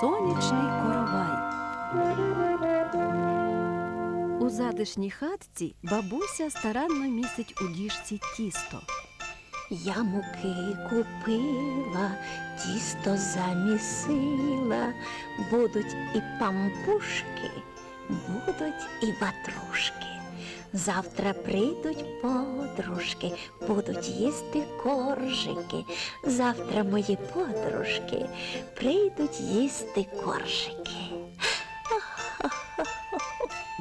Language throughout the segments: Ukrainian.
Сонячний коровай. У затишній хатці бабуся старанно місить у діжці тісто. Я муки купила, тісто замісила, будуть і пампушки, будуть і ватрушки. Завтра прийдуть подружки, будуть їсти коржики. Завтра мої подружки прийдуть їсти коржики.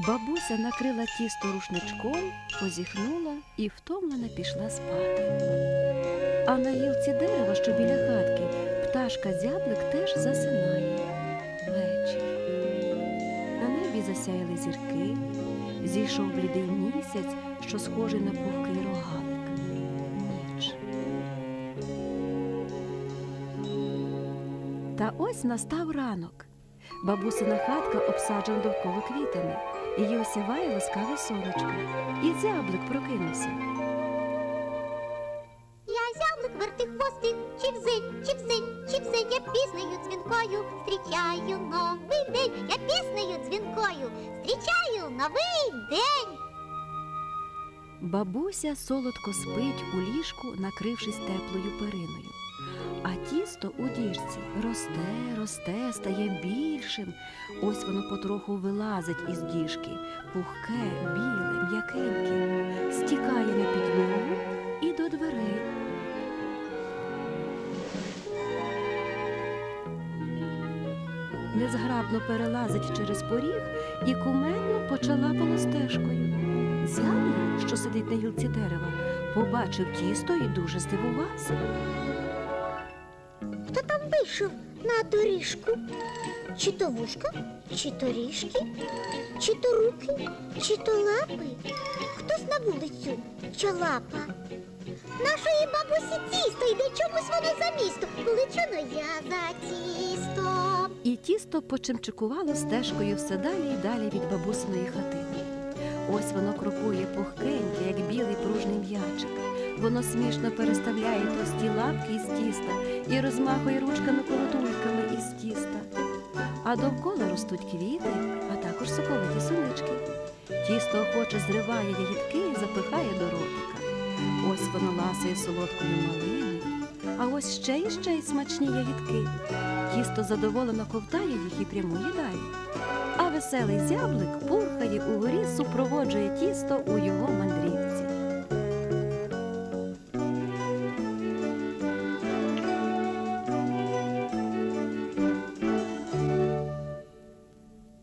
Бабуся накрила тісто рушничком, позіхнула і втомлена пішла спати. А на гілці дерева, що біля хатки, пташка зяблик теж засинає. Вечір. На небі засяяли зірки, зійшов блідий місяць, що схожий на пухкий рогалик. Ніч. Та ось настав ранок. Бабусина хатка обсаджена довкола квітами. Її осяває ласкаве сонечко. І зяблик прокинувся. Я зяблик вертихвостий, чівзинь, чівзинь, чівзинь, я піснею дзвінкою зустрічаю новий день, я піснею дзвінкою зустрічаю новий день. Бабуся солодко спить у ліжку, накрившись теплою периною. А тісто у діжці росте, росте, стає більшим. Ось воно потроху вилазить із діжки, пухке, біле, м'якеньке, стікає на підлогу і до дверей. Незграбно перелазить через поріг і кумедно почала стежкою. Зяблик, що сидить на гілці дерева, побачив тісто і дуже здивувався. Хто там вийшов на доріжку? Чи то вушка, чи то ріжки, чи то руки, чи то лапи? Хтось на вулицю чалапа. Нашої бабусі тісто йде чомусь воно за місто. Величано я за тістом. Тісто почимчикувало стежкою все далі і далі від бабусиної хатини. Ось воно крокує пухкеньке, як білий пружний м'ячик. Воно смішно переставляє товсті лапки із тіста і розмахує ручками колотульками із тіста. А довкола ростуть квіти, а також соковиті сунички. Тісто охоче зриває ягідки і запихає до ротика. Ось воно ласує солодкою малиною, а ось ще і ще й смачні ягідки. Тісто задоволено ковтає їх і прямує далі. А веселий зяблик пурхає угорі, супроводжує тісто у його мандрівці.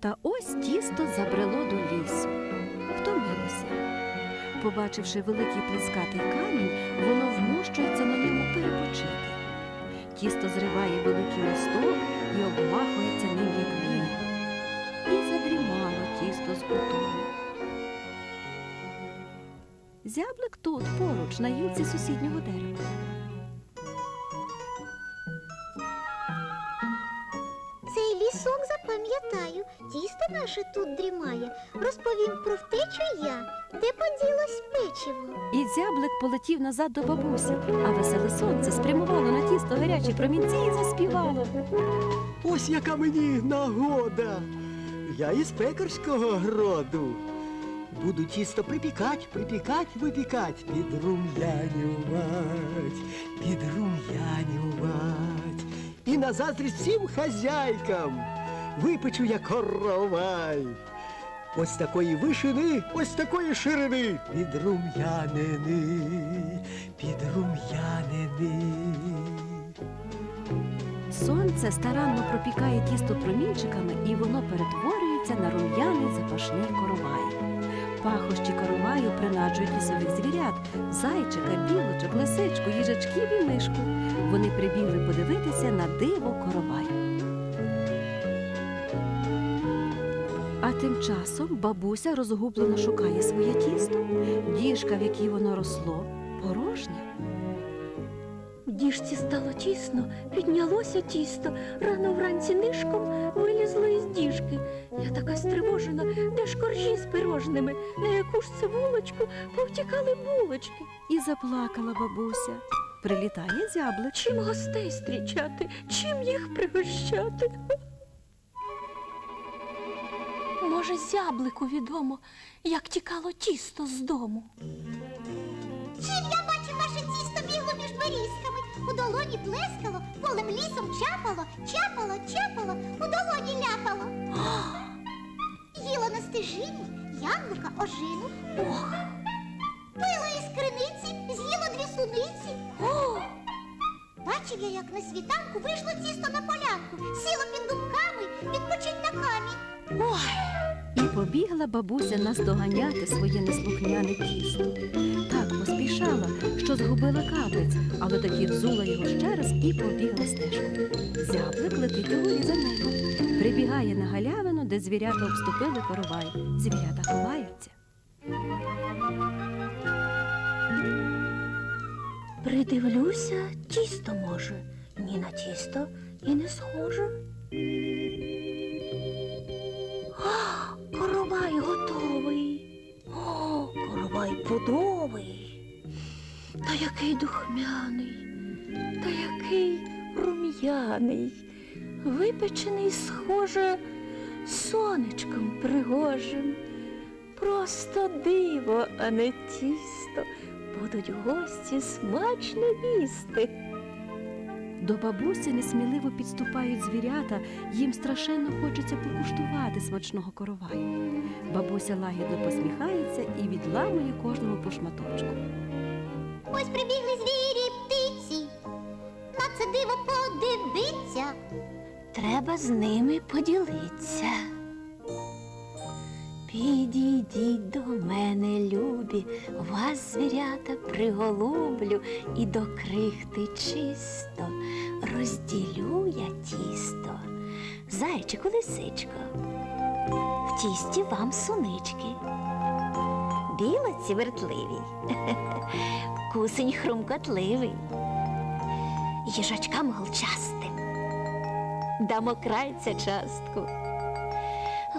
Та ось тісто забрело до лісу. Втомилося. Побачивши великий плескатий камінь, воно вмощується на ньому перепочити. Тісто зриває великий листок і обмахується ним як він. І задрімало тісто з утоми. Зяблик тут, поруч, на гілці сусіднього дерева. Запам'ятаю, тісто наше тут дрімає. Розповім про втечу я, де поділось печиво. І зяблик полетів назад до бабусі, а веселе сонце спрямувало на тісто гарячі промінці і заспівало. Ось яка мені нагода. Я із пекарського роду. Буду тісто припікать, припікать, випікать, підрум'янювать, підрум'янювать. І на заздрість всім хазяйкам випечу я коровай. Ось такої вишини, ось такої ширини. Підрум'янини, підрум'янини. Сонце старанно пропікає тісто промінчиками, і воно перетворюється на рум'яний запашний коровай. Пахощі короваю принаджують лісових звірят зайчика, білочок, лисичку, їжачків і мишку. Вони прибігли подивитися на диво короваю. А тим часом бабуся розгублено шукає своє тісто. Діжка, в якій воно росло, порожня. Діжці стало тісно, піднялося тісто, рано вранці нишком вилізло із діжки. Я така стривожена, де ж коржі з пирожними, на яку ж це вулочку повтікали булочки. І заплакала бабуся. Прилітає зяблик. Чим гостей зустрічати, чим їх пригощати? Може, зяблику відомо, як тікало тісто з дому. Чим я бачив ваше тісто бігло між берізками? У долоні плескало, полем лісом чапало, чапало, чапало, у долоні ляпало. Їло на стежині, яблука, ожину. Ох, Пило із криниці, з'їло дві суниці. о, Бачив я, як на світанку вийшло тісто на полянку, сіло під дубками, відпочить на камінь. ой. І побігла бабуся наздоганяти своє неслухняне тісто. Так поспішала, що згубила капець, але тоді взула його ще раз і побігла стежкою. Зяблик летить угорі за нею. Прибігає на галявину, де звірята обступили коровай. Звірята ховаються. Придивлюся, тісто може. Ні на тісто і не схоже. Пудовий. Та який духмяний, та який рум'яний, випечений, схоже, сонечком пригожим. Просто диво, а не тісто. Будуть гості смачно їсти. До бабусі несміливо підступають звірята, їм страшенно хочеться покуштувати смачного короваю. Бабуся лагідно посміхається і відламує кожному по шматочку. Ось прибігли звірі птиці. На це диво подивиться. Треба з ними поділитися. Підійдіть до мене, любі, вас звірята приголублю і до крихти чисто розділю я тісто. Зайчику, лисичко, в тісті вам сунички. Білоці вертливі, кусень хрумкотливий, їжачкам голчастим дамо крайця частку.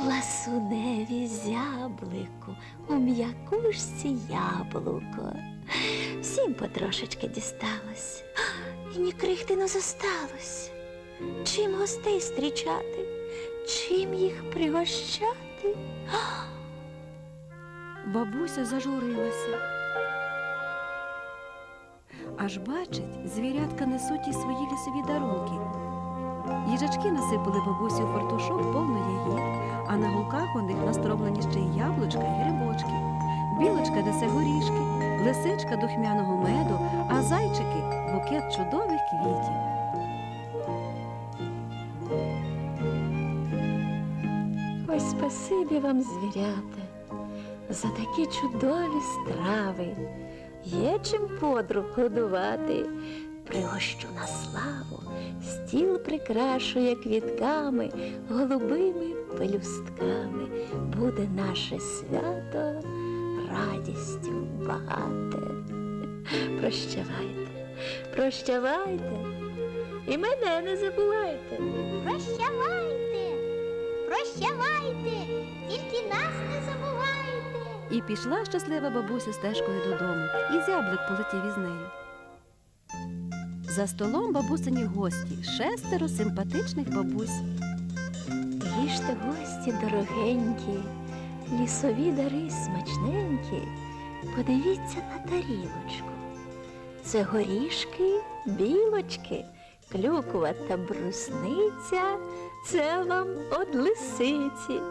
Ласуневі зяблику, у м'якушці яблуко. Всім потрошечки дісталось, і ні крихти не зосталось. Чим гостей зустрічати, чим їх пригощати? Бабуся зажурилася. Аж бачить, звірятка несуть і свої лісові дарунки. Їжачки насипали бабусі у фартушок повно них настроблені ще й яблучка і грибочки. Білочка несе горішки, лисичка духмяного меду, а зайчики букет чудових квітів. Ось спасибі вам, звірята, за такі чудові страви. Є чим подруг годувати. Пригощу на славу, стіл прикрашує квітками, голубими пелюстками. Буде наше свято радістю багате. Прощавайте, прощавайте і мене не забувайте. Прощавайте, прощавайте, тільки нас не забувайте. І пішла щаслива бабуся стежкою додому, і зяблик полетів із нею. За столом бабусині гості, шестеро симпатичних бабусь. Їжте гості дорогенькі, лісові дари смачненькі. Подивіться на тарілочку. Це горішки, білочки, клюква та брусниця. Це вам од лисиці,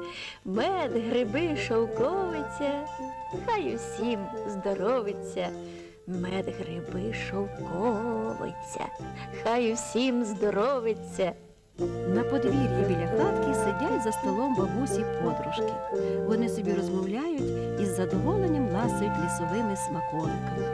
мед, гриби, шовковиця. Хай усім здоровиться. Мед, гриби, шовковиця. Хай усім здоровиться. На подвір'ї біля хатки сидять за столом бабусі подружки. Вони собі розмовляють і з задоволенням ласують лісовими смаколиками.